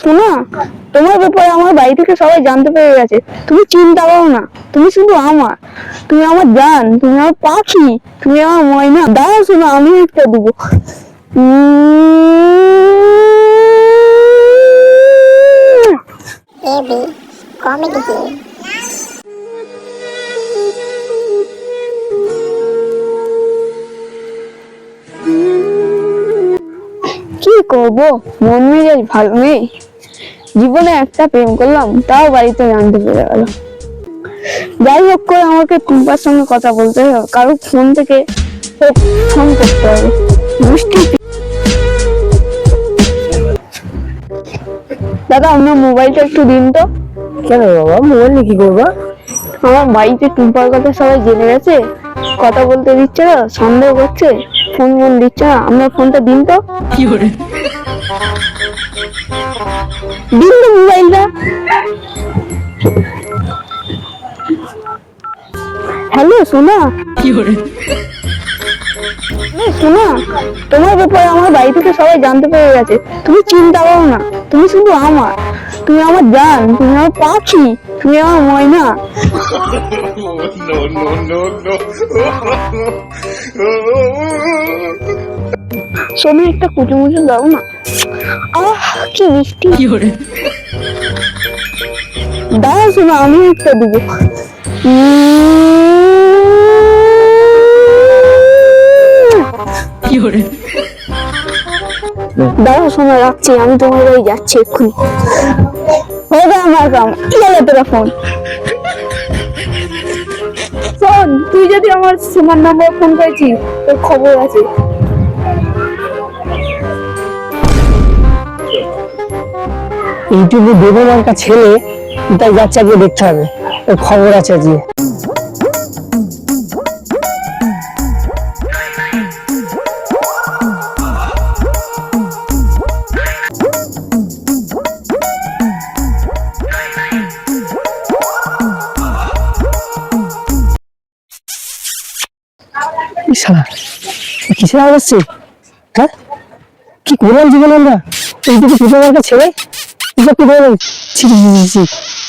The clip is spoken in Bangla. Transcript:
শোনো তোমার ব্যাপারে আমার বাড়ি থেকে সবাই জানতে পেরে গেছে। তুমি চিন্তা করো না তুমি শুধু আমার। তুমি আমার জান তুমি আমার পাখি তুমি আমার ময়না। দাঁড়াও শোনো আমি একটা দেবো। কি করব? মন মেজাজ ভালো নেই। জীবনে একটা প্রেম করলাম তাও বাড়িতে জানতে পেরে গেল। যাই হোক করে আমাকে টুম্পার সঙ্গে কথা বলতে হবে কারও ফোন থেকে ফোন করতে হবে। দাদা আপনার মোবাইলটা একটু দিন তো। কেন বাবা? মোবাইল নিয়ে কি করবা? আমার বাড়িতে টুম্পার কথা সবাই জেনে গেছে কথা বলতে দিচ্ছে না সন্দেহ করছে ফোন ফোন দিচ্ছে না। আপনার ফোনটা দিন তো। দিন তো মোবাইলটা হ্যালো সোনা। এই সোনা তোমার ব্যাপারে আমার বাড়ি থেকে সবাই জানতে পেরে গেছে। তুমি চিন্তা করো না তুমি শুধু আমার। তুমি আমার জান তুমি আমার পাখি তুমি আমার ময়না. সোনা একটা কুচু মুচু দাও না। আহ কি মিষ্টি। দাও শোনা আমি একটা দেবো। দাও শোনা রাখছি আমি তোমার বাড়ি যাচ্ছি এক্ষুনি। হয়ে গেল আমার কাম গেল তোরা ফোন? তুই যদি আমার সীমার নাম্বার ফোন করেছিস তোর খবর আছে। ইউটিউবে দেবো একটা ছেলে যাচ্ছে আজকে দেখতে হবে। ওর খবর আছে এই কিসের আওয়াজ আসছে হ্যাঁ? কি করলাম জীবনে আমরা? ছোট একটা ছেলে? কি ছি, ছি, ছি।